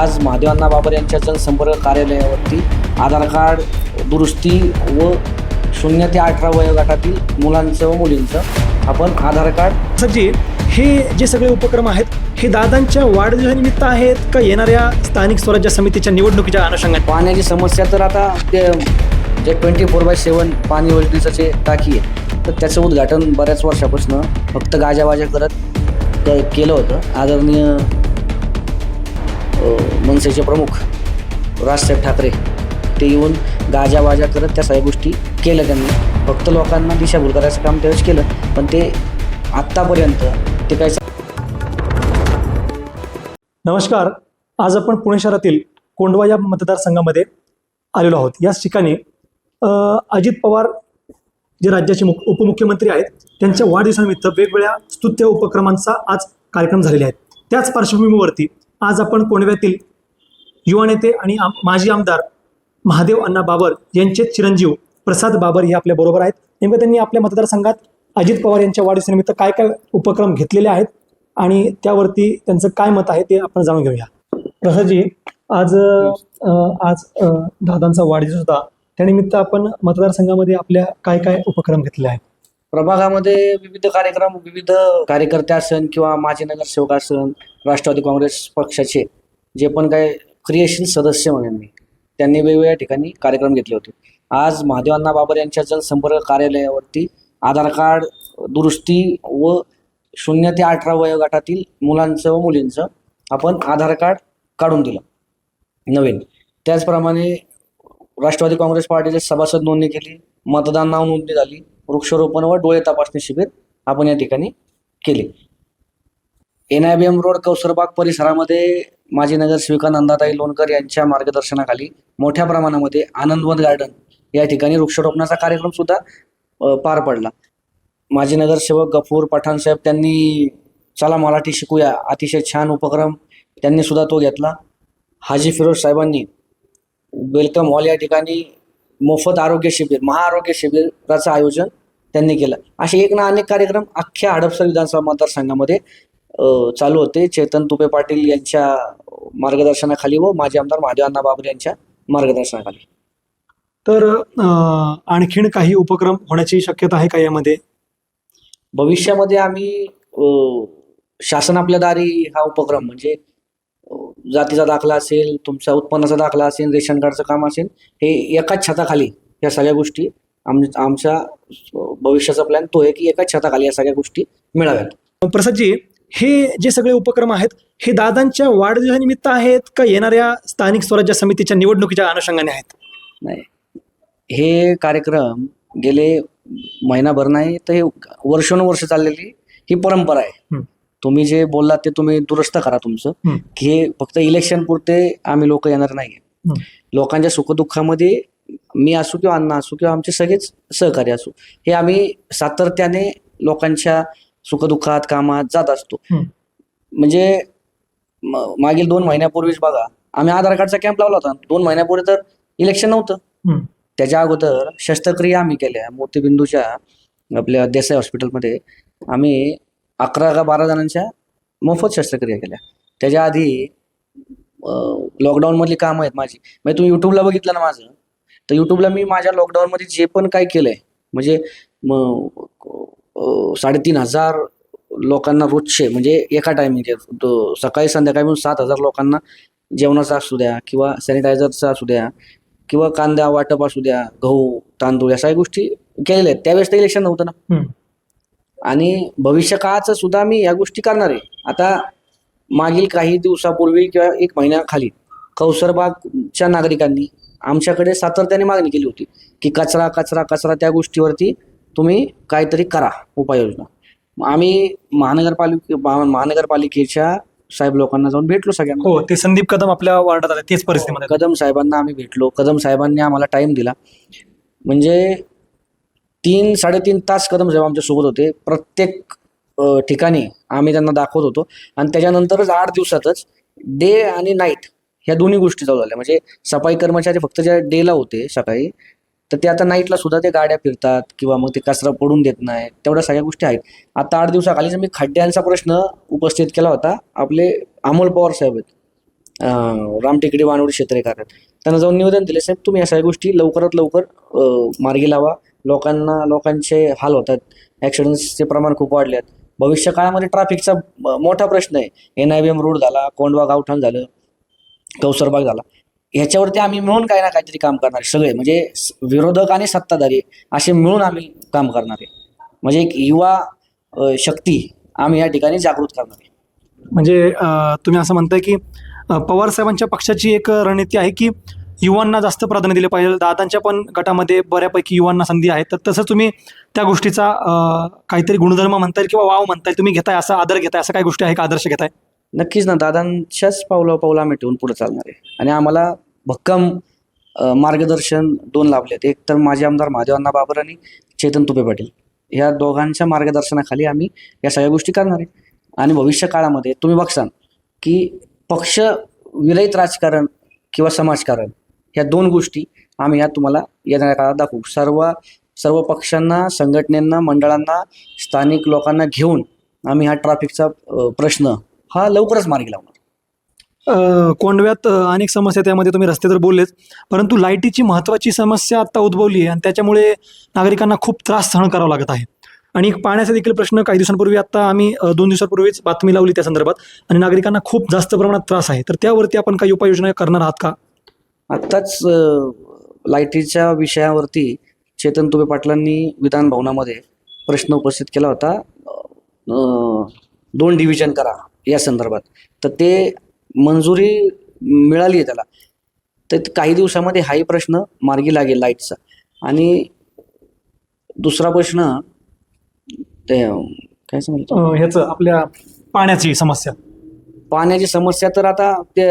आज महादेवांना बाबर यांच्या जनसंपर्क कार्यालयावरती आधार कार्ड दुरुस्ती व शून्य ते अठरा वयोगटातील मुलांचं व मुलींचं आपण आधार कार्ड सज्जी हे जे सगळे उपक्रम आहेत हे दादांच्या वाढदिवसानिमित्त आहेत का येणाऱ्या स्थानिक स्वराज्य समितीच्या निवडणुकीच्या अनुषंगाने? पाण्याची समस्या तर आता ते जे ट्वेंटी फोर बाय सेवन पाणी योजनेचं जे टाकी आहे तर त्याचं उद्घाटन बऱ्याच वर्षापासून फक्त गाजावाजा करत केलं होतं. आदरणीय मनसेचे प्रमुख राजसाहेब ठाकरे ते येऊन गाजावाजा करत त्या सगळ्या गोष्टी केल्या त्यांनी. फक्त लोकांना दिशाभूल करायचं काम त्यावेळेस केलं पण ते आत्तापर्यंत ते काय नमस्कार. आज आपण पुणे शहरातील कोंडवा या मतदारसंघामध्ये आलेलो आहोत. याच ठिकाणी अजित पवार जे राज्याचे मुख उपमुख्यमंत्री आहेत त्यांच्या वाढदिवसानिमित्त वेगवेगळ्या स्तुत्य उपक्रमांचा आज कार्यक्रम झालेले आहेत त्याच पार्श्वभूमीवरती आज आपण कोंडव्यातील युवा नेते आणि आम माजी आमदार महादेव अण्णा बाबर यांचे चिरंजीव प्रसाद बाबर हे आपल्या बरोबर आहेत. नेमकं त्यांनी आपल्या मतदारसंघात अजित पवार यांच्या वाढदिवसानिमित्त काय काय उपक्रम घेतलेले आहेत आणि त्यावरती त्यांचं काय मत आहे ते आपण जाणून घेऊया. प्रसादजी आज आज दादांचा वाढदिवस होता. त्यानिमित्त आपण मतदारसंघामध्ये आपल्या काय काय उपक्रम घेतले आहेत? प्रभागामध्ये विविध कार्यक्रम विविध कार्यकर्ते असन किंवा माजी नगरसेवक असन राष्ट्रवादी काँग्रेस पक्षाचे जे पण काय क्रिएशन सदस्य म्हणून मी त्यांनी वेगवेगळ्या ठिकाणी कार्यक्रम घेतले होते. आज महादेवांना बाबर यांच्या जनसंपर्क कार्यालयावरती आधार कार्ड दुरुस्ती व शून्य ते अठरा वयोगटातील मुलांचं व मुलींचं आपण आधार कार्ड काढून दिलं नवीन. त्याचप्रमाणे राष्ट्रवादी काँग्रेस पार्टीचे सभासद नोंदणी केली मतदान नाव नोंदणी झाली वृक्षारोपण व डोळे तपासणी शिबिर आपण या ठिकाणी केले. N I B M road Kausarbagh परिसरामध्ये माजी नगरसेविका नंदाताई लोणकर यांच्या मार्गदर्शनाखाली मोठ्या प्रमाणामध्ये आनंदवन गार्डन या ठिकाणी वृक्षारोपणाचा कार्यक्रम सुद्धा पार पडला. माजी नगरसेवक गफूर पठाण साहेब त्यांनी चला मराठी शिकूया अतिशय छान उपक्रम त्यांनी सुद्धा तो घेतला. हाजी फिरोज साहेबांनी वेलकम हॉल या ठिकाणी मोफत आरोग्य शिबिर महाआरोग्य शिबिराचं आयोजन त्यांनी केलं. असे एक ना अनेक कार्यक्रम अख्ख्या हडपसर विधानसभा मतदारसंघामध्ये चालू होते. चेतन तुपे पाटील यांच्या मार्गदर्शनाखाली व माजी आमदार महादेवांना बाबर यांच्या मार्गदर्शनाखाली. तर आणखीन काही उपक्रम होण्याची शक्यता आहे का यामध्ये? भविष्यामध्ये आम्ही शासन आपल्या दारी हा उपक्रम म्हणजे जातीचा दाखला असेल तुमचा उत्पन्नाचा दाखला असेल रेशन कार्डचं काम असेल हे एकाच छताखाली या सगळ्या गोष्टी आम आमच्या भविष्याचा प्लॅन तो आहे की एकाच छताखाली या सगळ्या गोष्टी मिळाव्यात प्रसादजी हे जे सगळे उपक्रम आहेत हे दादांच्या वाढदिवसानिमित्त आहेत का येणाऱ्या स्थानिक स्वराज्य समितीच्या निवडणुकीच्या अनुषंगाने आहेत नाही हे कार्यक्रम गेले महिनाभर नाही तर हे वर्षानुवर्ष चाललेली ही परंपरा आहे. तुम्ही जे बोललात ते तुम्ही दुरुस्त करा तुमचं हं. की हे फक्त इलेक्शन पुरते आम्ही लोक येणार नाही. लोकांच्या सुखदुःखामध्ये मी असू किंवा अण्णा असू किंवा आमचे सगळेच सहकारी असू हे आम्ही सातत्याने लोकांच्या सुखदुःखात कामात जात असतो. म्हणजे मागील दोन महिन्यापूर्वीच बघा आम्ही आधार कार्डचा कॅम्प लावला होता. दोन महिन्यापूर्वी तर इलेक्शन नव्हतं. त्याच्या अगोदर शस्त्रक्रिया आम्ही केल्या. मोतीबिंदूच्या आपल्या देसाई हॉस्पिटलमध्ये आम्ही अकरा का बारा जणांच्या मोफत शस्त्रक्रिया केल्या. त्याच्या आधी लॉकडाऊनमधली कामं आहेत माझी. म्हणजे तुम्ही यूट्यूबला बघितलं ना माझं? तर यूट्यूबला मी माझ्या लॉकडाऊनमध्ये जे पण काय केलंय म्हणजे साडेतीन हजार लोकांना रोजचे म्हणजे एका टायमिंगचे तो सकाळी संध्याकाळी मिळून सात हजार लोकांना जेवणाचा असू द्या किंवा सॅनिटायझरचा असू द्या किंवा कांदा वाटप असू द्या गहू तांदूळ या सगळ्या गोष्टी केलेल्या आहेत. त्यावेळेस तर इलेक्शन नव्हतं ना. आणि भविष्य काळाचं सुद्धा मी या गोष्टी करणार आहे. आता मागील काही दिवसापूर्वी किंवा एक महिन्याखाली कौसरबागच्या नागरिकांनी आमच्याकडे सातत्याने मागणी केली होती की कचरा कचरा कचरा त्या गोष्टीवरती तुम्ही काहीतरी करा उपाययोजना. आम्ही महानगरपालिके महा- महानगरपालिकेच्या साहेब लोकांना जाऊन भेटलो सगळ्यांना. हो ते संदीप कदम आपल्या वार्डात आले तेच परिस्थितीमध्ये कदम साहेबांना आम्ही भेटलो. कदम साहेबांनी आम्हाला टाइम दिला. म्हणजे तीन साडेतीन तास कदम साहेब आमच्यासोबत होते. प्रत्येक ठिकाणी आम्ही त्यांना दाखवत होतो. आणि त्याच्यानंतरच आठ दिवसातच डे आणि नाईट ह्या दोन्ही गोष्टी चालू झाल्या. म्हणजे सफाई कर्मचारी फक्त ज्या डेला होते सकाळी तर ते आता नाईटला सुद्धा ते गाड्या फिरतात किंवा मग ते कचरा पडून देत नाही तेवढ्या सगळ्या गोष्टी आहेत. आता आठ दिवसाखाली मी खड्ड्यांचा प्रश्न उपस्थित केला होता आपले अमोल पवार साहेब आहेत. अं, राम टेकडे वानवडी क्षेत्रेकार आहेत त्यांना जाऊन निवेदन दिले साहेब तुम्ही या सगळ्या गोष्टी लवकरात लवकर मार्गी लावा. लोकांना लोकांचे हाल होतात. ॲक्सिडेंट्सचे प्रमाण खूप वाढले आहेत भविष्य काळामध्ये ट्रॅफिकचा मोठा प्रश्न आहे. N I B M road झाला कोंडवा गावठाण झालं. कौसरबाग झाला. ह्याच्यावरती आम्ही मिळून काही ना काहीतरी काम करणार आहे. सगळे म्हणजे विरोधक आणि सत्ताधारी असे मिळून आम्ही काम करणार आहे. म्हणजे एक युवा शक्ती आम्ही या ठिकाणी जागृत करणार आहे. म्हणजे तुम्ही असं म्हणताय की पवार साहेबांच्या पक्षाची एक रणनीती आहे की युवांना जास्त प्राधान्य दिले पाहिजे. दादांच्या पण गटामध्ये बऱ्यापैकी युवांना संधी आहे. तर तसं तुम्ही त्या गोष्टीचा काहीतरी गुणधर्म म्हणता येईल किंवा वाव म्हणता येईल तुम्ही घेताय असा आदर घेताय असं काही गोष्टी आहे का? आदर्श घेताय? नक्कीच ना दादांच्याच पावला पावला आम्ही ठेवून पुढे चालणार आहे. आणि आम्हाला भक्कम अ, मार्गदर्शन दोन लाभलेत एक तर माजी आमदार महादेवांना बाबर आणि चेतन तुपे पाटील. या दोघांच्या मार्गदर्शनाखाली आम्ही या सगळ्या गोष्टी करणार आहे. आणि भविष्य काळामध्ये तुम्ही बघसान की पक्ष विरहित राजकारण किंवा समाजकारण ह्या दोन गोष्टी आम्ही या तुम्हाला येणाऱ्या काळात दाखवू. सर्व सर्व पक्षांना संघटनेंना मंडळांना स्थानिक लोकांना घेऊन आम्ही हा ट्रॅफिकचा अ, प्रश्न हा लवकरच मार्गी लावणार. अ, कोंडव्यात अ, अनेक समस्या त्यामध्ये तुम्ही रस्ते तर बोललेच. परंतु लाईटीची महत्त्वाची समस्या आता उद्भवली आहे आणि त्याच्यामुळे नागरिकांना खूप त्रास सहन करावा लागत आहे. आणि एक पाण्याचा देखील प्रश्न काही दिवसांपूर्वी आता आम्ही अ, दोन दिवसापूर्वीच बातमी लावली त्या संदर्भात. आणि नागरिकांना खूप जास्त प्रमाणात त्रास आहे. तर त्यावरती आपण काही उपाययोजना करणार आहात का? आत्ताच अ, लाईटीच्या विषयावरती चेतन तुबे पाटलांनी विधान भवनामध्ये प्रश्न उपस्थित केला होता. अ, दोन डिव्हिजन करा. या संदर्भात. तर ते मंजुरी मिळाली आहे त्याला. तर काही दिवसामध्ये हाही प्रश्न मार्गी लागेल लाईटचा. आणि दुसरा प्रश्न ते काय सांगितलं? ह्याचं आपल्या पाण्याची समस्या. पाण्याची समस्या तर आता ते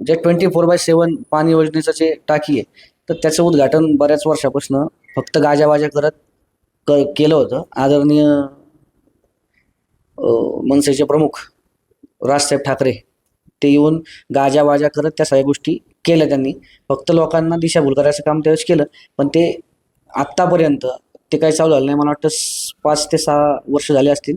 जे ट्वेंटी फोर बाय सेवन पाणी योजनेचं जे टाकी आहे तर त्याचं उद्घाटन बऱ्याच वर्षापासून फक्त गाजावाजा करत क केलं होतं. आदरणीय मनसेचे प्रमुख राजसाहेब ठाकरे ते येऊन गाजावाजा करत त्या सगळ्या गोष्टी केल्या त्यांनी. फक्त लोकांना दिशाभूल करायचं काम त्यावेळेस केलं पण ते आत्तापर्यंत ते काही चालू झालं नाही. मला वाटतं पाच ते सहा वर्ष झाले असतील.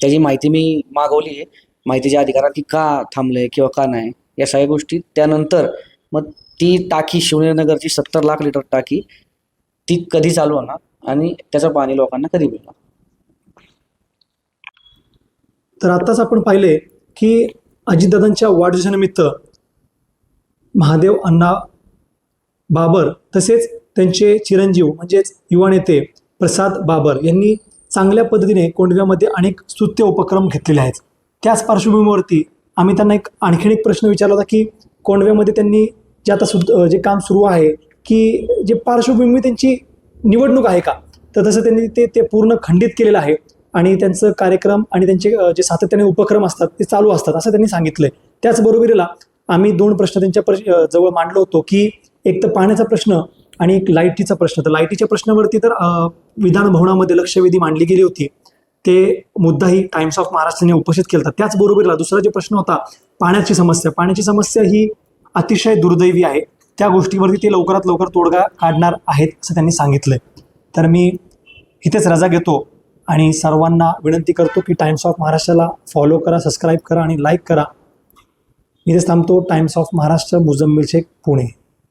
त्याची माहिती मी मागवली आहे. माहितीच्या अधिकारात की का थांबलंय किंवा का नाही या सगळ्या गोष्टी त्यानंतर मग ती टाकी शिवनेरनगरची सत्तर लाख लिटर टाकी ती कधी चालू होणार आणि त्याचं पाणी लोकांना कधी मिळणार? तर आत्ताच आपण पाहिले की अजितदादांच्या वाढदिवसानिमित्त महादेव अण्णा बाबर तसेच त्यांचे चिरंजीव म्हणजेच युवा नेते प्रसाद बाबर यांनी चांगल्या पद्धतीने कोंडव्यामध्ये अनेक स्तुत्य उपक्रम घेतलेले आहेत. त्याच पार्श्वभूमीवरती आम्ही त्यांना एक आणखीन एक प्रश्न विचारला होता की कोंडव्यामध्ये त्यांनी जे आता सु जे काम सुरू आहे की जे पार्श्वभूमी त्यांची निवडणूक आहे का? तर तसं त्यांनी ते ते पूर्ण खंडित केलेलं आहे. आणि त्यांचं कार्यक्रम आणि त्यांचे जे सातत्याने उपक्रम असतात ते चालू असतात असं त्यांनी सांगितलं आहे त्याचबरोबरीला आम्ही दोन प्रश्न त्यांच्या प्रश- जवळ मांडलो होतो की एक तर पाण्याचा प्रश्न आणि एक लाईटीचा प्रश्न. तर लाईटीच्या प्रश्नावरती तर विधान भवनामध्ये लक्षवेधी मांडली गेली होती. ते मुद्दाही टाइम्स ऑफ महाराष्ट्राने उपस्थित केला होता त्याचबरोबरीला दुसरा जो प्रश्न होता पाण्याची समस्या. पाण्याची समस्या ही अतिशय दुर्दैवी आहे. त्या गोष्टीवरती ते लवकरात लवकर तोडगा काढणार आहेत असं त्यांनी सांगितलं तर मी इथेच रजा घेतो. आणि सर्वांना विनंती करतो की टाइम्स ऑफ महाराष्ट्राला फॉलो करा सबस्क्राईब करा आणि लाईक करा. इथेच थांबतो. Times of Maharashtra Mujammil Shaikh Pune